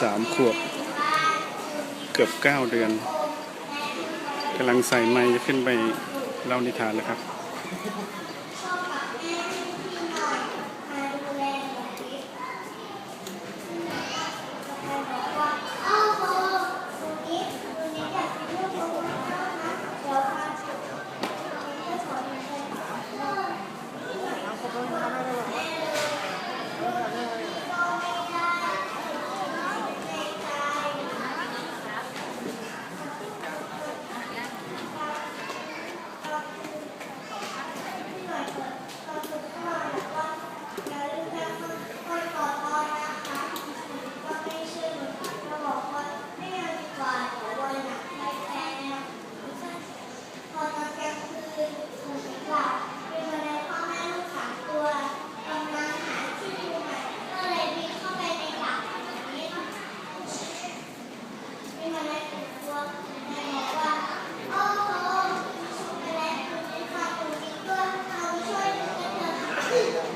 สามขวบ เกือบเก้าเดือนกำลังใส่ไม้จะขึ้นไปเล่านิทานแล้วครับ Gracias.